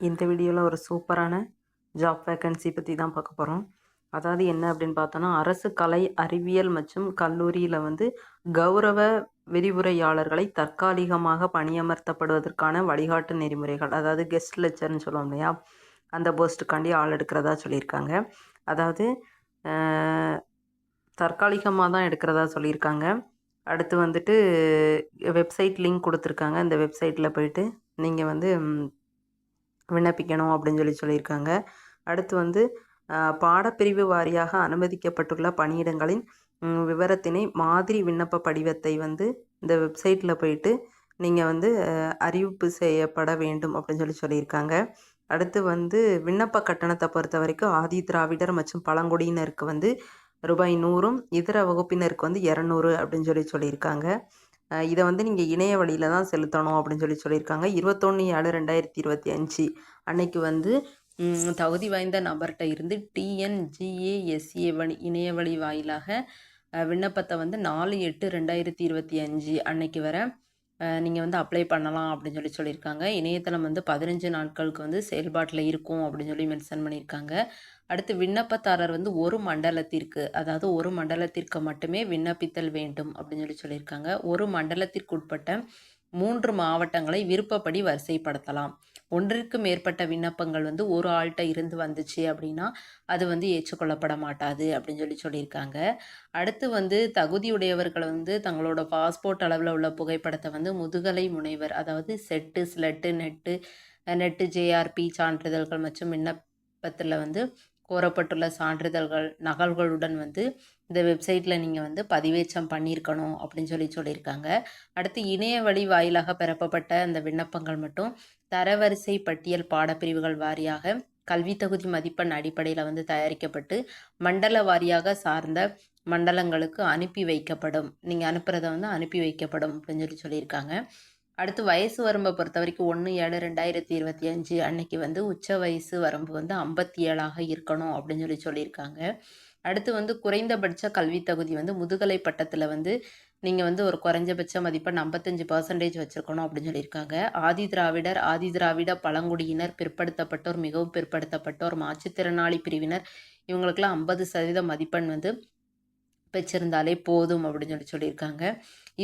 இந்த வீடியோவில் ஒரு சூப்பரான ஜாப் வேக்கன்சி பற்றி தான் பார்க்க போகிறோம் அதாவது என்ன அப்படின்னு பார்த்தோன்னா அரசு கலை அறிவியல் மற்றும் கல்லூரியில் வந்து கௌரவ விரிவுரையாளர்களை தற்காலிகமாக பணியமர்த்தப்படுவதற்கான வழிகாட்டு நெறிமுறைகள் அதாவது கெஸ்ட் லெக்சர்னு சொல்லுவோம் இல்லையா? அந்த போஸ்ட்டுக்காண்டி ஆள் எடுக்கிறதா சொல்லியிருக்காங்க. அதாவது தற்காலிகமாக தான் எடுக்கிறதா சொல்லியிருக்காங்க. அடுத்து வந்துட்டு வெப்சைட் லிங்க் கொடுத்துருக்காங்க. இந்த வெப்சைட்டில் போயிட்டு நீங்கள் வந்து விண்ணப்பிக்கணும் அப்படின்னு சொல்லி சொல்லியிருக்காங்க. அடுத்து வந்து பாடப்பிரிவு வாரியாக அனுமதிக்கப்பட்டுள்ள பணியிடங்களின் விவரத்தினை மாதிரி விண்ணப்ப படிவத்தை வந்து இந்த வெப்சைட்டில் போயிட்டு நீங்கள் வந்து அறிவிப்பு செய்யப்பட வேண்டும் அப்படின்னு சொல்லி சொல்லியிருக்காங்க. அடுத்து வந்து விண்ணப்ப கட்டணத்தை பொறுத்த வரைக்கும் ஆதி திராவிடர் மற்றும் பழங்குடியினருக்கு வந்து ரூபாய் நூறும் இதர வகுப்பினருக்கு வந்து இரநூறு அப்படின்னு சொல்லி சொல்லியிருக்காங்க. இதை வந்து நீங்கள் இணைய வழியில் தான் செலுத்தணும் அப்படின்னு சொல்லி சொல்லியிருக்காங்க. இருபத்தொன்று ஏழு ரெண்டாயிரத்தி இருபத்தி அஞ்சு அன்னைக்கு வந்து தகுதி வாய்ந்த நபர்கிட்ட இருந்து டிஎன்ஜிஏஎஸ்ஏ வழி இணைய வழி வாயிலாக விண்ணப்பத்தை வந்து நாலு எட்டு ரெண்டாயிரத்தி இருபத்தி அஞ்சு அன்னைக்கு வர நீங்கள் வந்து அப்ளை பண்ணலாம் அப்படின்னு சொல்லி சொல்லியிருக்காங்க. இணையதளம் வந்து பதினஞ்சு நாட்களுக்கு வந்து செயல்பாட்டில் இருக்கும் அப்படின்னு சொல்லி மென்ஷன் பண்ணியிருக்காங்க. அடுத்து விண்ணப்பதாரர் வந்து ஒரு மண்டலத்திற்கு அதாவது ஒரு மண்டலத்திற்கு மட்டுமே விண்ணப்பித்தல் வேண்டும் அப்படின்னு சொல்லி சொல்லியிருக்காங்க. ஒரு மண்டலத்திற்கு உட்பட்ட மூன்று மாவட்டங்களை விருப்பப்படி வரிசைப்படுத்தலாம். ஒன்றிற்கு மேற்பட்ட விண்ணப்பங்கள் வந்து ஒரு ஆள்கிட்ட இருந்து வந்துச்சு அப்படின்னா அது வந்து ஏற்றுக்கொள்ளப்பட மாட்டாது அப்படின்னு சொல்லி சொல்லியிருக்காங்க. அடுத்து வந்து தகுதியுடையவர்கள் வந்து தங்களோட பாஸ்போர்ட் அளவில் உள்ள புகைப்படத்தை வந்து முதுகலை முனைவர் அதாவது SET SLET NET NET JRF சான்றிதழ்கள் மற்றும் விண்ணப்பத்தில் வந்து கோரப்பட்டுள்ள சான்றிதழ்கள் நகல்களுடன் வந்து இந்த வெப்சைட்டில் நீங்கள் வந்து பதிவேற்றம் பண்ணியிருக்கணும் அப்படின்னு சொல்லி சொல்லியிருக்காங்க. அடுத்து இணைய வழி வாயிலாக பெறப்பட்ட அந்த விண்ணப்பங்கள் மட்டும் தரவரிசை பட்டியல் பாடப்பிரிவுகள் வாரியாக கல்வி தகுதி மதிப்பெண் அடிப்படையில் வந்து தயாரிக்கப்பட்டு மண்டல வாரியாக சார்ந்த மண்டலங்களுக்கு அனுப்பி வைக்கப்படும். நீங்கள் அனுப்புகிறத வந்து அனுப்பி வைக்கப்படும் அப்படின்னு சொல்லி சொல்லியிருக்காங்க. அடுத்து வயசு வரம்பை பொறுத்த வரைக்கும் ஒன்று ஏழு ரெண்டாயிரத்தி இருபத்தி அஞ்சு அன்னைக்கு வந்து உச்ச வயசு வரம்பு வந்து ஐம்பத்தி ஏழாக இருக்கணும் அப்படின்னு சொல்லி சொல்லியிருக்காங்க. அடுத்து வந்து குறைந்தபட்ச கல்வி தகுதி வந்து முதுகலை பட்டத்தில் வந்து நீங்கள் வந்து ஒரு குறைஞ்சபட்ச மதிப்பெண் ஐம்பத்தஞ்சு பர்சன்டேஜ் வச்சுருக்கணும் அப்படின்னு சொல்லியிருக்காங்க. ஆதி திராவிடர் ஆதி திராவிட பழங்குடியினர் பிற்படுத்தப்பட்டோர் மிகவும் பிற்படுத்தப்பட்டோர் மாற்றுத்திறனாளி பிரிவினர் இவங்களுக்கெல்லாம் ஐம்பது சதவீத மதிப்பெண் வந்து வச்சுருந்தாலே போதும் அப்படின்னு சொல்லி சொல்லியிருக்காங்க.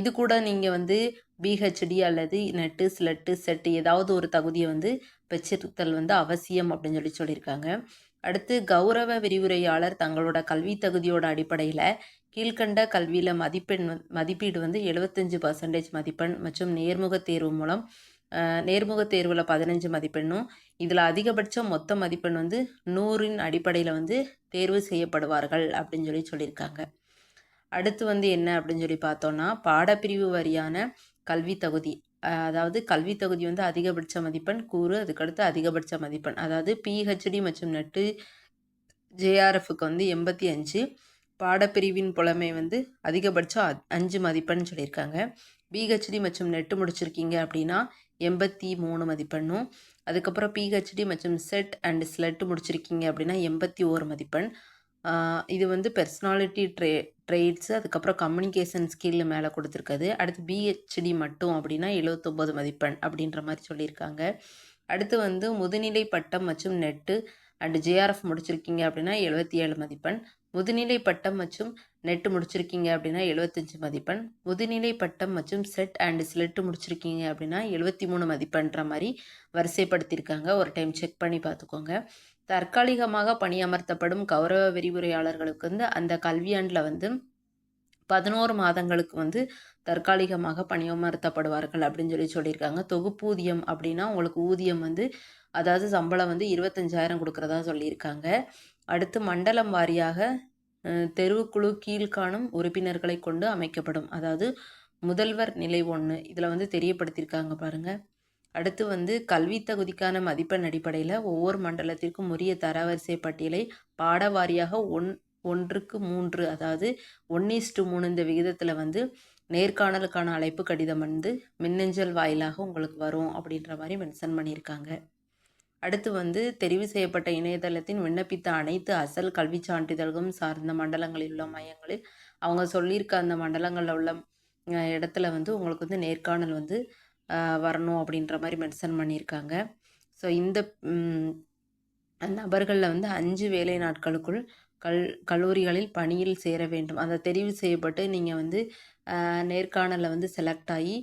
இது கூட நீங்கள் வந்து பிஹெச்டி அல்லது நெட்டு ஸ்லெட்டு செட்டு ஏதாவது ஒரு தகுதியை வந்து வச்சிருத்தல் வந்து அவசியம் அப்படின்னு சொல்லி சொல்லியிருக்காங்க. அடுத்து கௌரவ விரிவுரையாளர் தங்களோட கல்வி தகுதியோட அடிப்படையில் கீழ்கண்ட கல்வியில் மதிப்பெண் மதிப்பீடு வந்து எழுபத்தஞ்சு பர்சன்டேஜ் மதிப்பெண் மற்றும் நேர்முக தேர்வு மூலம் நேர்முக தேர்வில் பதினஞ்சு மதிப்பெண்ணும் இதில் அதிகபட்சம் மொத்த மதிப்பெண் வந்து நூறின் அடிப்படையில் வந்து தேர்வு செய்யப்படுவார்கள் அப்படின்னு சொல்லி சொல்லியிருக்காங்க. அடுத்து வந்து என்ன அப்படின்னு சொல்லி பார்த்தோன்னா பாடப்பிரிவு வரியான கல்வி தகுதி. அதாவது கல்வி தகுதி வந்து அதிகபட்ச மதிப்பெண் கூறு அதுக்கடுத்து அதிகபட்ச மதிப்பெண். அதாவது பிஹெச்டி மற்றும் நெட்டு ஜேஆர்எஃப்க்கு வந்து எண்பத்தி அஞ்சு. பாடப்பிரிவின் புலமை வந்து அதிகபட்சம் அ- அஞ்சு மதிப்பெண் சொல்லியிருக்காங்க. பிஹெச்டி மற்றும் நெட்டு முடிச்சிருக்கீங்க அப்படின்னா எண்பத்தி மூணு மதிப்பெண்ணும். அதுக்கப்புறம் பிஹெச்டி மற்றும் செட் அண்ட் ஸ்லெட் முடிச்சிருக்கீங்க அப்படின்னா எண்பத்தி ஓரு மதிப்பெண். இது வந்து பெர்சனாலிட்டி ட்ரே ட்ரேட்ஸ் அதுக்கப்புறம் கம்யூனிகேஷன் ஸ்கில் மேலே கொடுத்துருக்குது. அடுத்து பிஹெச்டி மட்டும் அப்படின்னா எழுபத்தொம்போது மதிப்பெண் அப்படின்ற மாதிரி சொல்லியிருக்காங்க. அடுத்து வந்து முதுநிலை பட்டம் மற்றும் நெட்டு அண்ட் ஜேஆர்எஃப் முடிச்சிருக்கீங்க அப்படின்னா எழுபத்தி ஏழு மதிப்பெண். முதுநிலை பட்டம் மற்றும் நெட்டு முடிச்சிருக்கீங்க அப்படின்னா எழுபத்தஞ்சு மதிப்பெண். முதுநிலை பட்டம் மற்றும் செட் அண்ட் ஸ்லெட்டு முடிச்சிருக்கீங்க அப்படின்னா எழுபத்தி மூணு மதிப்பெண்ற மாதிரி வரிசைப்படுத்தியிருக்காங்க. ஒரு டைம் செக் பண்ணி பார்த்துக்கோங்க. தற்காலிகமாக பணியமர்த்தப்படும் கௌரவ விரிவுரையாளர்களுக்கு வந்து அந்த கல்வியாண்டில் வந்து பதினோரு மாதங்களுக்கு வந்து தற்காலிகமாக பணியமர்த்தப்படுவார்கள் அப்படின்னு சொல்லி சொல்லியிருக்காங்க. தொகுப்பூதியம் அப்படின்னா உங்களுக்கு ஊதியம் வந்து அதாவது சம்பளம் வந்து இருபத்தஞ்சாயிரம் கொடுக்குறதா சொல்லியிருக்காங்க. அடுத்து மண்டலம் வாரியாக தெருவுக்குழு கீழ்காணும் உறுப்பினர்களை கொண்டு அமைக்கப்படும். அதாவது முதல்வர் நிலை ஒன்று இதில் வந்து தெரியப்படுத்தியிருக்காங்க பாருங்கள் அடுத்து வந்து கல்வி தகுதிக்கான மதிப்பெண் அடிப்படையில் ஒவ்வொரு மண்டலத்திற்கும் உரிய தரவரிசை பட்டியலை பாட வாரியாக ஒன் ஒன்றுக்கு மூன்று அதாவது ஒன் டு மூணு இந்த விகிதத்தில் வந்து நேர்காணலுக்கான அழைப்பு கடிதம் வந்து மின்னஞ்சல் வாயிலாக உங்களுக்கு வரும் அப்படின்ற மாதிரி மென்ஷன் பண்ணியிருக்காங்க. அடுத்து வந்து தெரிவு செய்யப்பட்ட இணையதளத்தின் விண்ணப்பித்த அனைத்து அசல் கல்விச் சான்றிதழ்களும் சார்ந்த மண்டலங்களில் உள்ள மையங்களில் அவங்க சொல்லியிருக்க அந்த மண்டலங்களில் உள்ள இடத்துல வந்து உங்களுக்கு வந்து நேர்காணல் வந்து வரணும் அப்படின்ற மாதிரி மென்ஷன் பண்ணியிருக்காங்க. ஸோ இந்த நபர்களில் வந்து அஞ்சு வேலை நாட்களுக்குள் கல் கல்லூரிகளில் பணியில் சேர வேண்டும். அதை தெரிவு செய்யப்பட்டு நீங்கள் வந்து நேர்காணலில் வந்து செலக்ட் ஆகி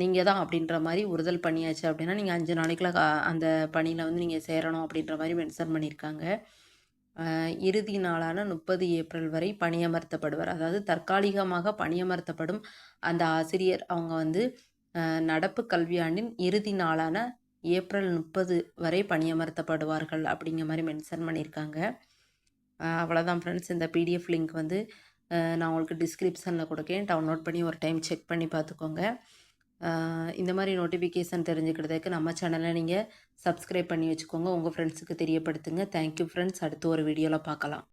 நீங்கள் தான் அப்படின்ற மாதிரி உறுதல் பண்ணியாச்சு அப்படின்னா நீங்கள் அஞ்சு நாளைக்குள்ள அந்த பணியில் வந்து நீங்கள் சேரணும் அப்படின்ற மாதிரி மென்ஷன் பண்ணியிருக்காங்க. இறுதி நாளான முப்பது ஏப்ரல் வரை பணியமர்த்தப்படுவார். அதாவது தற்காலிகமாக பணியமர்த்தப்படும் அந்த ஆசிரியர் அவங்க வந்து நடப்பு கல்வியாண்டின் இறுதி நாளான ஏப்ரல் முப்பது வரை பணியமர்த்தப்படுவார்கள் அப்படிங்கிற மாதிரி மென்ஷன் பண்ணியிருக்காங்க. அவ்வளோதான் ஃப்ரெண்ட்ஸ் இந்த பிடிஎஃப் லிங்க் வந்து நான் உங்களுக்கு டிஸ்கிரிப்ஷனில் கொடுக்கேன். டவுன்லோட் பண்ணி ஒரு டைம் செக் பண்ணி பார்த்துக்கோங்க. இந்த மாதிரி நோட்டிஃபிகேஷன் தெரிஞ்சுக்கிறதுக்கு நம்ம சேனலை நீங்கள் சப்ஸ்கிரைப் பண்ணி வச்சுக்கோங்க. உங்கள் ஃப்ரெண்ட்ஸுக்கு தெரியப்படுத்துங்க. தேங்க்யூ ஃப்ரெண்ட்ஸ் அடுத்து ஒரு வீடியோவில் பார்க்கலாம்.